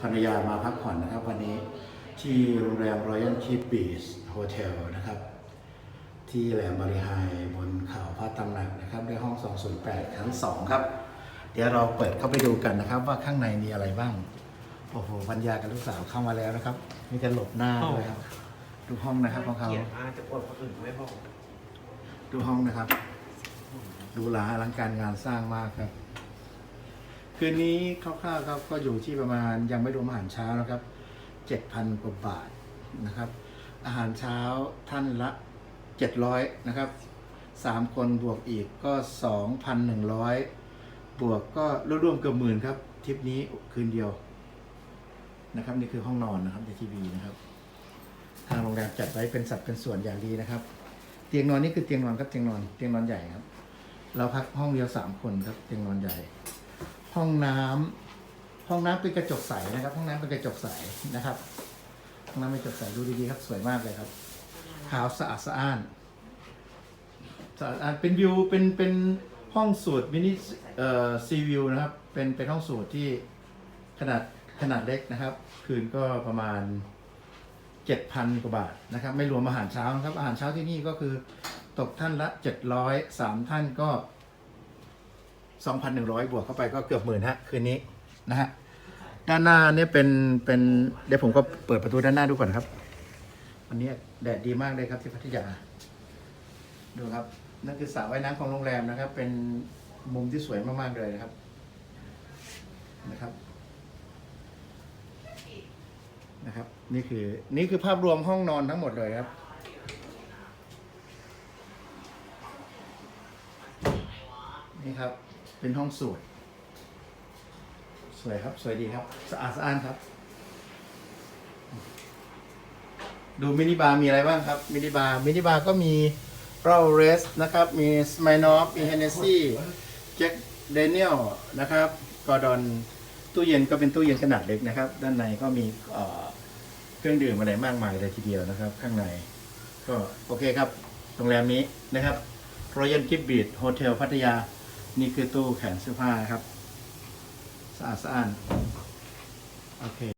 ภรรยามาพักผ่อนนะครับวันนี้ที่โรงแรม Royal Keep Beach Hotel นะครับ ที่แหลมบริหายบนเขาพระตำหนักนะครับด้วยห้อง 208 ชั้น2ครับ เดี๋ยวเราเปิดเข้าไปดูกันนะครับ ว่าข้างในมีอะไรบ้าง โอ้โหพัญญากับลูกสาวเข้ามาแล้วนะครับมีแต่หลบหน้าเลยครับ ดูห้องนะครับของเขาเขียนมาจะอวดคนอื่นไม่บอกดูห้องนะครับ ดูหลาอลังการงานสร้างมากครับ คืนนี้คร่าวๆครับก็อยู่ที่ประมาณยังไม่รวมอาหารเช้านะครับเจ็ดพันกว่าบาทนะครับ อาหารเช้าท่านละเจ็ดร้อยนะครับสามคนบวกอีกก็สองพันหนึ่งร้อยบวกก็ร่วมๆเกือบหมื่นครับทริปนี้คืนเดียวนะครับนี่คือห้องนอนนะครับในทีวีนะครับ ทางโรงแรมจัดไว้เป็นสัดเป็นส่วนอย่างดีนะครับ เตียงนอนนี่คือเตียงนอนครับเตียงนอนเตียงนอนใหญ่ครับ เราพักห้องเดียวสามคนครับเตียงนอนใหญ่ ห้องน้ำห้องน้ำเป็นกระจกใสนะครับ ห้องน้ำเป็นกระจกใสนะครับห้องน้ำเป็นกระจกใสดูดีๆครับสวยมากเลยครับขาวสะอาดสะอ้านสะอาดสะอ้านเป็นวิวเป็นเป็นห้องสูตรมินิเอ่อซีวิวนะครับ เป็นเป็นห้องสูตรที่ขนาดขนาดเล็กนะครับ คืนก็ประมาณเจ็ดพันกว่าบาทนะครับ ไม่รวมอาหารเช้านะครับ อาหารเช้าที่นี่ก็คือตกท่านละเจ็ดร้อยสามท่านก็ สองพันหนึ่งร้อยบวกเข้าไปก็เกือบหมื่นฮะคืนนี้นะฮะด้านหน้าเนี่ยเป็นเป็นเดี๋ยวผมก็เปิดประตูด้านหน้าดูก่อนครับ วันนี้แดดดีมากเลยครับที่พัทยา ดูครับ นั่นคือสระว่ายน้ำของโรงแรมนะครับ เป็นมุมที่สวยมากๆเลยนะครับนะครับนะครับ นี่คือนี่คือภาพรวมห้องนอนทั้งหมดเลยครับ นี่ครับ เป็นห้องสวย สวยครับ สวยดีครับ สะอาดสะอ้านครับ ดูมินิบาร์มีอะไรบ้างครับ มินิบาร์ มินิบาร์ก็มีเราเรสนะครับ มีสม n นอฟมีเฮนเนซี่แจ็คเดเนียลนะครับกอร์ดอนตู้เย็นก็เป็นตู้เย็นขนาดเล็กนะครับ ด้านในก็มีเเครื่องดื่มอะไรมากมายเลยทีเดียวนะครับ ข้างใน ก็โอเคครับ โรงแรมนี้นะครับ Royal Keep Beach Hotel พัทยา นี่คือตู้แขวนเสื้อผ้าครับ สะอาดสะอ้านโอเค